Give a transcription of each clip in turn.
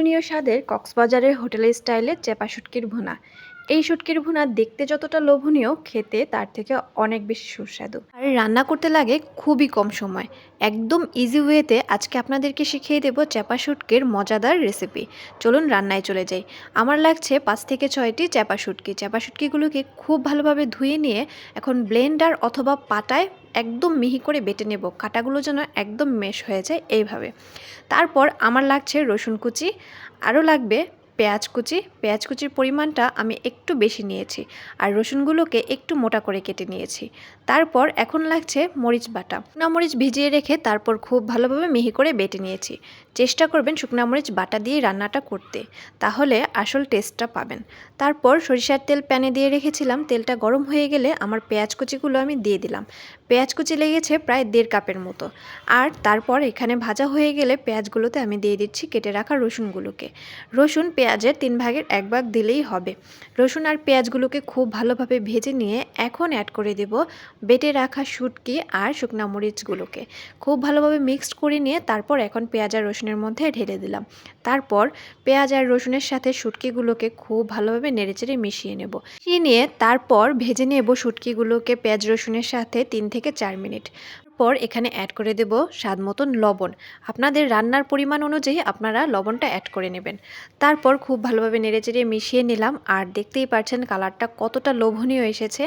অতুলনীয় স্বাদের কক্সবাজারের হোটেলের স্টাইলে চেপা শুটকির ভুনা। এই শুটকির ভুনা দেখতে যতটা লোভনীয়, খেতে তার থেকে অনেক বেশি সুস্বাদু। আর রান্না করতে লাগে খুবই কম সময়। একদম ইজি ওয়েতে আজকে আপনাদেরকে শিখিয়ে দেব চেপা শুটকির মজাদার রেসিপি চলুন রান্নায় চলে যাই। আমার লাগছে পাঁচ থেকে ছয়টি চেপা শুটকি। চেপা শুটকিগুলোকে খুব ভালোভাবে ধুয়ে নিয়ে এখন ব্লেন্ডার অথবা পাটায় একদম মিহি করে বেটে নেব। কাটাগুলো যেন একদম মেশ হয়ে যায় এইভাবে। তারপর আমার লাগছে রসুন কুচি। আরও লাগবে পেঁয়াজ কুচি। পেঁয়াজ কুচির পরিমাণটা আমি একটু বেশি নিয়েছি আর রসুনগুলোকে একটু মোটা করে কেটে নিয়েছি। তারপর এখন লাগছে মরিচ বাটা। শুকনা মরিচ ভিজিয়ে রেখে তারপর খুব ভালোভাবে মিহি করে বেটে নিয়েছি। চেষ্টা করবেন শুকনা মরিচ বাটা দিয়ে রান্নাটা করতে। তাহলে আসল টেস্টটা পাবেন। তারপর সরিষার তেল প্যানে দিয়ে রেখেছিলাম। তেলটা গরম হয়ে গেলে আমার পেঁয়াজ কুচিগুলো আমি দিয়ে দিলাম। পেঁয়াজ কুচি লেগেছে প্রায় দেড় কাপের মতো। আর তারপর এখানে ভাজা হয়ে গেলে পেঁয়াজগুলোতে আমি দিয়ে দিচ্ছি কেটে রাখা রসুনগুলোকে। রসুন পেঁয়াজের তিন ভাগের এক ভাগ দিলেই হবে। রসুন আর পেঁয়াজগুলোকে খুব ভালোভাবে ভেজে নিয়ে এখন অ্যাড করে দেব বেটে রাখা শুটকি আর শুকনা মরিচগুলোকে। খুব ভালোভাবে মিক্সড করে নিয়ে তারপর এখন পেঁয়াজ আর রসুনের মধ্যে ঢেলে দিলাম। তারপর পেঁয়াজ আর রসুনের সাথে শুটকিগুলোকে খুব ভালোভাবে নেড়েচেড়ে মিশিয়ে নেব। মিশিয়ে নিয়ে তারপর ভেজে নেব শুটকিগুলোকে পেঁয়াজ রসুনের সাথে তিন থেকে চার মিনিট। পর এখানে অ্যাড করে দেব স্বাদ মতন লবণ। আপনাদের রান্নার পরিমাণ অনুযায়ী আপনারা লবণটা অ্যাড করে নেবেন। তারপর খুব ভালোভাবে নেড়েচেড়ে মিশিয়ে নিলাম। আর দেখতেই পাচ্ছেন কালারটা কতটা লোভনীয় এসেছে।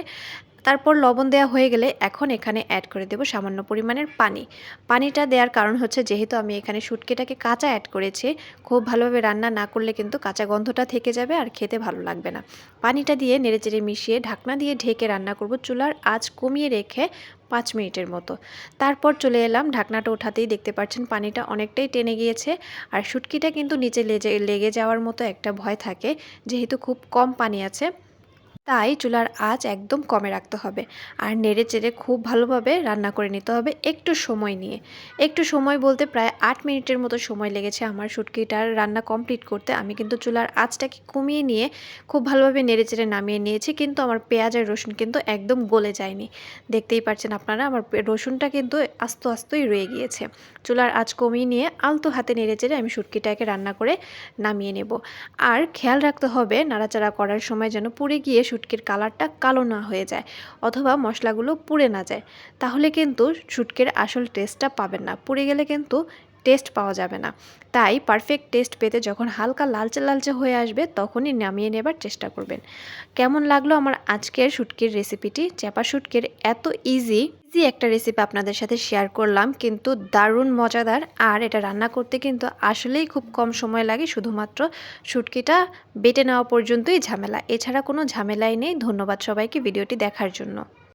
তারপর লবণ দেওয়া হয়ে গেলে এখন এখানে অ্যাড করে দেব সামান্য পরিমাণের পানি। পানিটা দেওয়ার কারণ হচ্ছে যেহেতু আমি এখানে শুটকিটাকে কাঁচা অ্যাড করেছি, খুব ভালোভাবে রান্না না করলে কিন্তু কাঁচা গন্ধটা থেকে যাবে আর খেতে ভালো লাগবে না। পানিটা দিয়ে নেড়েচেড়ে মিশিয়ে ঢাকনা দিয়ে ঢেকে রান্না করব চুলার আঁচ কমিয়ে রেখে পাঁচ মিনিটের মতো। তারপর চলে এলাম, ঢাকনাটা ওঠাতেই দেখতে পাচ্ছেন পানিটা অনেকটাই টেনে গিয়েছে আর শুটকিটা কিন্তু নিচে লেগে লেগে যাওয়ার মতো একটা ভয় থাকে, যেহেতু খুব কম পানি আছে। তাই চুলার আঁচ একদম কমে রাখতে হবে। আর নেড়ে চেড়ে খুব ভালোভাবে রান্না করে নিতে হবে একটু সময় নিয়ে। একটু সময় বলতে প্রায় আট মিনিটের মতো সময় লেগেছে আমার শুটকিটার রান্না কমপ্লিট করতে। আমি কিন্তু চুলার আঁচটাকে কমিয়ে নিয়ে খুব ভালোভাবে নেড়ে চেড়ে নামিয়ে নিয়েছি, কিন্তু আমার পেঁয়াজ আর রসুন কিন্তু একদম গলে যায়নি। দেখতেই পাচ্ছেন আপনারা, আমার রসুনটা কিন্তু আস্তে আস্তই রয়ে গিয়েছে। চুলার আঁচ কমিয়ে নিয়ে আলতো হাতে নেড়ে চেড়ে আমি শুটকিটাকে রান্না করে নামিয়ে নেব। আর খেয়াল রাখতে হবে, নাড়াচাড়া করার সময় যেন পুড়ে গিয়ে শুটকির কালারটা কালো না হয়ে যায় অথবা মশলাগুলো পুড়ে না যায়। তাহলে কিন্তু শুটকির আসল টেস্টটা পাবেন না। পুড়ে গেলে কিন্তু টেস্ট পাওয়া যাবে না। তাই পারফেক্ট টেস্ট পেতে যখন হালকা লালচে লালচে হয়ে আসবে, তখনই নামিয়ে নেবার চেষ্টা করবেন। কেমন লাগল আমার আজকের শুটকির রেসিপিটি চাপা শুটকির এত ইজি ইজি একটা রেসিপি আপনাদের সাথে শেয়ার করলাম, কিন্তু দারুণ মজাদার। আর এটা রান্না করতে কিন্তু আসলেই খুব কম সময় লাগে, শুধুমাত্র শুটকিটা বেটে নেওয়া পর্যন্তই ঝামেলা। এছাড়া কোনো ঝামেলাই নেই। ধন্যবাদ সবাইকে ভিডিওটি দেখার জন্য।